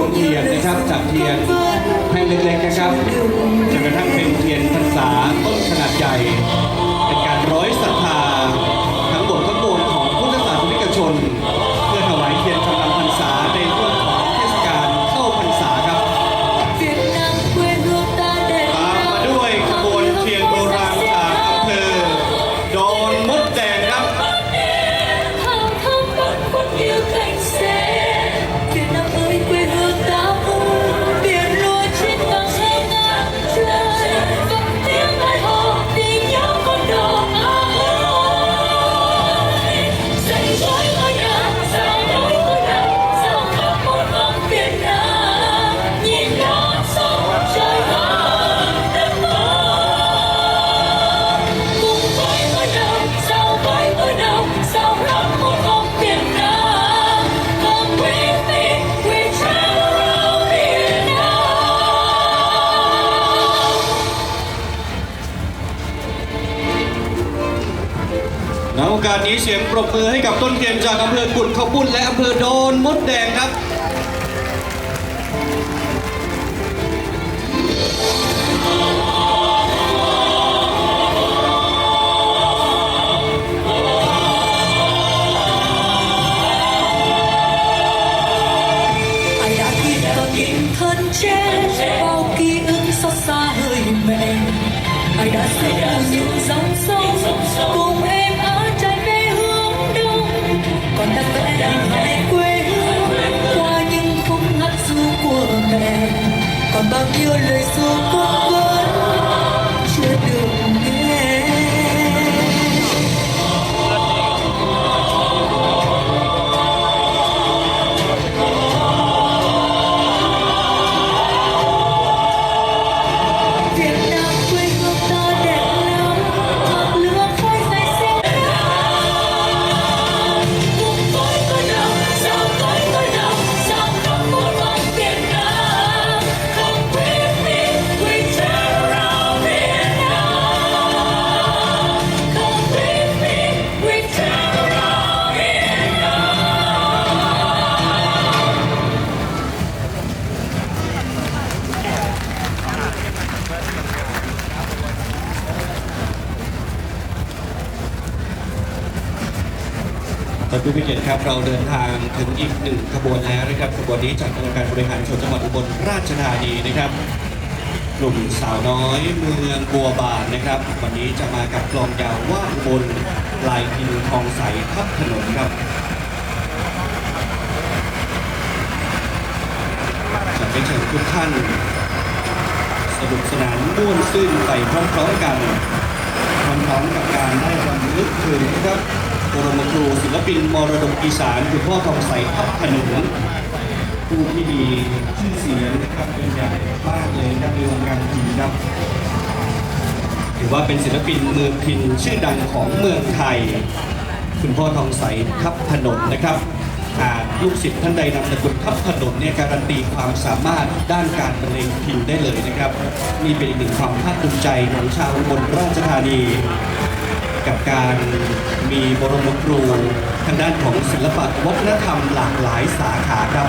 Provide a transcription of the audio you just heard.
วงเทียนนะครับจับเทียนแท่งเล็กๆนะครับจนกระทั่งเป็นเทียนพรรษาต้นขนาดใหญ่าสนี้เสียงปรบมือให้กับต้นเทียนจากอำเภอกุดขบุญและอำเภอโดนมดแดงครับ ai đã in vào tình thân chết bao ký ức xót xa hơi mẹ ai đã sẽ những ท่านผู้มีเกียรติครับเราเดินทางถึงอีกหนึ่งขบวนแล้วนะครับขบวนนี้จากองค์การบริหารส่วนจังหวัดอุบลราชธานีนะครับ กลุ่มสาวน้อยเมืองบัวบานนะครับ วันนี้จะมากับกลองยาวว่านบนลายพินทองใสทับถนนครับจะไปเชิญทุกท่านสนุกสนานม่วนซื่นไปพร้อมๆกันพร้อมๆกับการได้รำลึกถึงนะครับ บรมครูศิลปินมรดกอีสานคุณพ่อทองใสทับขนุนผู้ที่มีชื่อเสียงนะครับเป็นอย่างมากเลยนะครับในวงการผีครับถือว่าเป็นศิลปินมือพินชื่อดังของเมืองไทย คุณพ่อทองใสทับถนนนะครับหากลูกศิษย์ท่านใดนำตะกรุดทับถนนเนี่ยการันตีความสามารถด้านการบรรเลงพินได้เลยนะครับนี่เป็นอีกหนึ่งความภาคภูมิใจของชาวอุบนราชธานี กับการมีบรมครูทางด้านของศิลปะวัฒนธรรมหลากหลายสาขาครับ